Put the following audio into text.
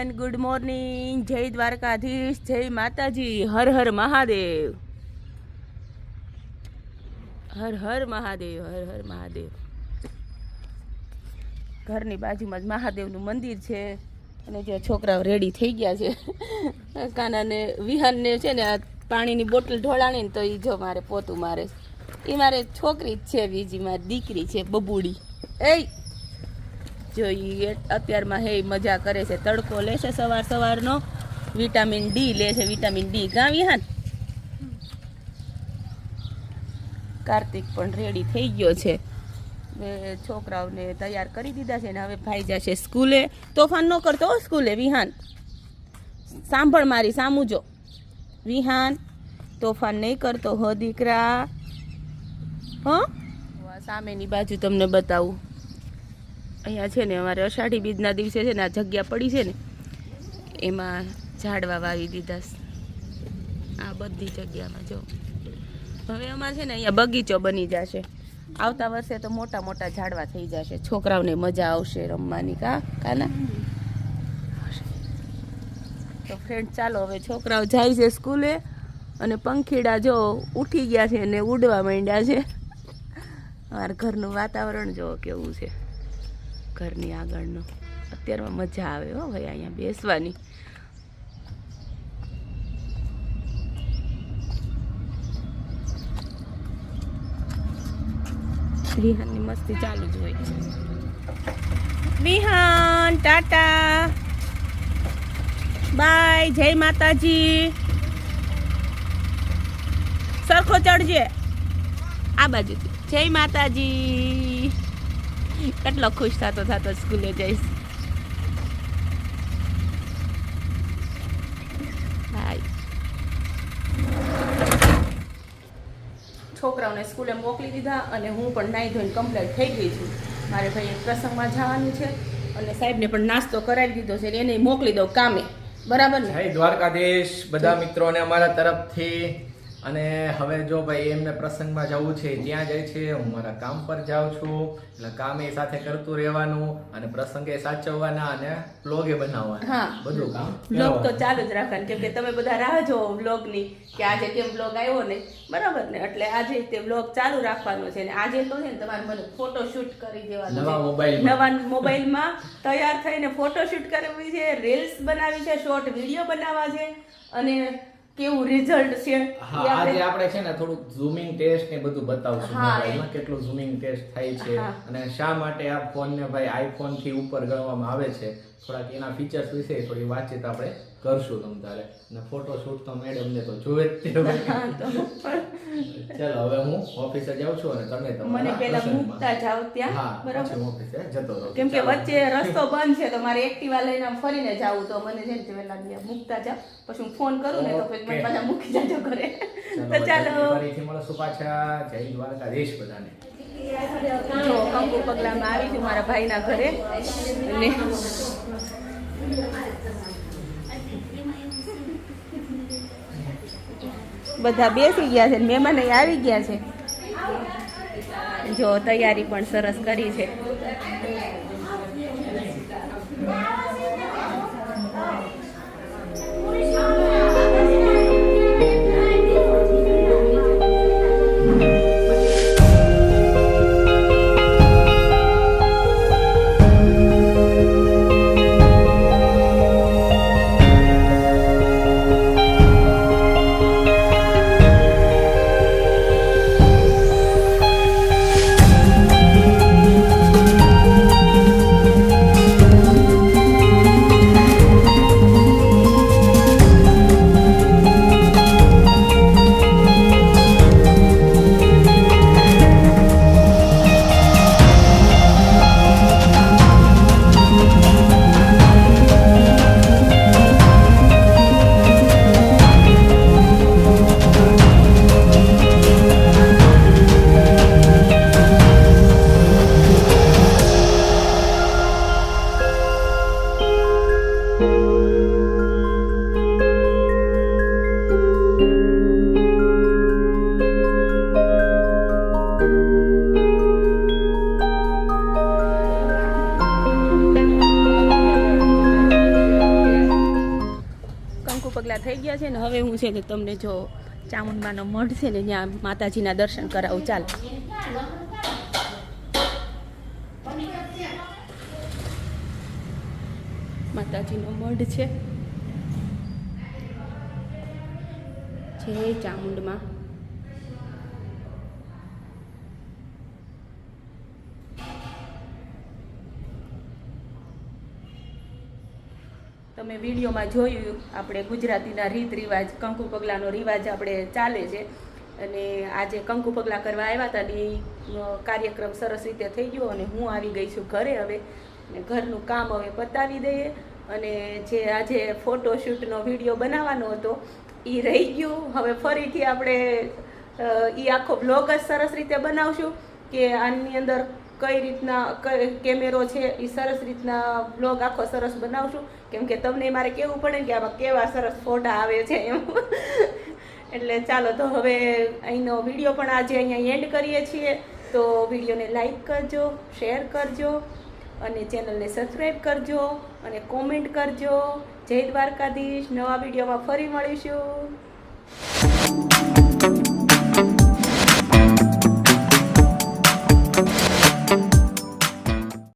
Everyone good morning જય દ્વારકાધીશ, જય માતાજી, હર હર મહાદેવ. હર હર મહાદેવ, હર હર મહાદેવ. ઘરની બાજુમાં જ મહાદેવનું મંદિર છે અને જે છોકરાઓ રેડી થઈ ગયા છે. કાનાને, વિહાનને છે ને આ પાણીની બોટલ ઢોળાણી ને તો એ જો મારે પોતું મારે. એ મારે છોકરી જ છે, બીજી મારી દીકરી છે, બબુડી. એ જો એ અત્યારમાં હે મજા કરે છે. તડકો લે છે સવાર સવારનો. વિટામિન ડી લે છે. વિટામિન ડી ગાવી હા કાર્તિક પણ રેડી થઈ ગયો છે. મેં છોકરાઓને તૈયાર કરી દીધા છે ને હવે ભાઈ જશે સ્કૂલે. તોફાન ન કરતો સ્કૂલે, વિહાન. સાંભળ મારી સામું જો. વિહાન, તોફાન નહીં કરતો હો દીકરા. હો? સામેની બાજુ તમને બતાવું. અહીંયા છે ને અમારે અષાઢી બીજના દિવસે છે ને આ જગ્યા પડી છે ને, એમાં ઝાડવા વાવી દીધા આ બધી જગ્યામાં જો. હવે અમારે છે ને અહીંયા બગીચો બની જશે. આવતા વર્ષે તો મોટા મોટા ઝાડવા થઈ જશે. છોકરાઓને મજા આવશે રમવાની કા, કાના? તો ફ્રેન્ડ ચાલો હવે છોકરાઓ જાય છે સ્કૂલે અને પંખીડા જો ઉઠી ગયા છે અને ઉડવા માંડ્યા છે. અમારા ઘરનું વાતાવરણ જો કેવું છે. ઘરની આગળનો. અત્યારમાં મજા આવે હો ભાઈ અહીંયા બેસવાની. રિહાનની મસ્તી ચાલુ જ હોય. વિહાન ટાટા. બાય, જય માતાજી. સરખો ચડજે. આ બાજુથી. જય માતાજી. કેટલો ખુશ થતો થતો સ્કૂલે જઈશ. હાય છોકરાઓને સ્કૂલે મોકલી દીધા અને હું પણ નાહી ધોઈને કમ્પ્લેટ થઈ ગઈ છું. મારે ભાઈ એક પ્રસંગમાં જવાનું છે અને સાહેબને પણ નાસ્તો કરાવી દીધો છે એને મોકલી દઉં કામે. બરાબર ને? દ્વારકાધીશ. બધા મિત્રોને અમારા તરફથી અને હવે જો ભાઈ એમને પ્રસંગમાં જવું છે ત્યાં જાય છે હું મારા કામ પર જાઉં છું એટલે કામ એ સાથે કરતું રહેવાનું અને પ્રસંગે સાચવવાના અને બ્લોગે બનાવવાના. બધું કામ. બ્લોગ તો ચાલુ જ રાખવાનું કેમ કે તમે બધા રાહ જોવો બ્લોગની કે આજે કેમ બ્લોગ આવ્યો ને બરાબર ને? એટલે આજે તે બ્લોગ ચાલુ રાખવાનો છે ને આજે તો છે ને તમારે મને ફોટો શૂટ કરી દેવાનો નવા મોબાઈલ. નવા મોબાઈલમાં તૈયાર થઈને ફોટો શૂટ કરવી છે રીલ્સ બનાવી છે શોર્ટ વીડિયો બનાવવા છે અને કેવું રિઝલ્ટ છે? હા આજે આપણે છે ને થોડુંક ઝૂમિંગ ટેસ્ટ ને બધું બતાવશું. મોબાઈલમાં કેટલું ઝૂમિંગ ટેસ્ટ થાય છે અને શા માટે આ ફોન ને ભાઈ આઈફોનથી ઉપર ગણવામાં આવે છે? થોડાક એના ફીચર્સ વિશે થોડી વાતચીત આપણે કરશું તમ તારે. અને ફોટો શૂટ તો મેડમ ને તો જોવે જ તો ચાલો હવે હું ઓફિસે જાઉં છું અને તમે તમારા મને પેલા. મૂકતા જાઓ ત્યાં બરાબર? ઓફિસે જતો રહો કેમ કે વચ્ચે રસ્તો બંધ છે તો મારે એક્ટિવા લઈને ફરીને જાવું તો મને છે ને તે પેલા ત્યાં મૂકતા જાવ પછી હું ફોન કરું ને તો પછી મને. પાછા મૂકી જાજો ઘરે. તો ચાલો. ફરીથી મળશું પાછા. જય દ્વારકાધીશ બધાને. જો કંકુ પગલામાં આવી છું મારા ભાઈના ઘરે. અને બધા બેસી ગયા છે મહેમાન આવી ગયા છે. જો તૈયારી પણ સરસ કરી છે. થઈ ગયા છે ને હવે હું છે ને તમને જો ચામુંડમાનો મઢ છે ને ત્યાં માતાજીના દર્શન કરાવું. ચાલ. માતાજીનો મઢ છે. જે ચામુંડમાં તમે વિડીયોમાં જોયું, આપણે ગુજરાતીના રીત રિવાજ, કંકુ પગલાંનો રિવાજ આપણે ચાલે છે. અને આજે કંકુ પગલાં કરવા આવ્યા હતા ને એ કાર્યક્રમ સરસ રીતે થઈ ગયો અને હું આવી ગઈ છું ઘરે હવે. અને ઘરનું કામ હવે પતાવી દઈએ. અને જે આજે ફોટોશૂટનો વીડિયો બનાવવાનો હતો એ રહી ગયું. હવે ફરીથી આપણે એ આખો બ્લોગ જ સરસ રીતે બનાવશું કે આની અંદર કઈ રીતના કેમેરો છે એ સરસ રીતના બ્લોગ આખો સરસ બનાવશું. કેમ કે તમને મારે કહેવું પડે કે આમાં કેવા સરસ ફોટા આવે છે એમ. એટલે ચાલો તો હવે અહીંનો વીડિયો પણ આજે અહીંયા એન્ડ કરીએ છીએ. તો વિડીયોને લાઈક કરજો શેર કરજો અને ચેનલને સબસ્ક્રાઈબ કરજો અને કોમેન્ટ કરજો. જય દ્વારકાધીશ. નવા વિડીયોમાં ફરી મળીશું.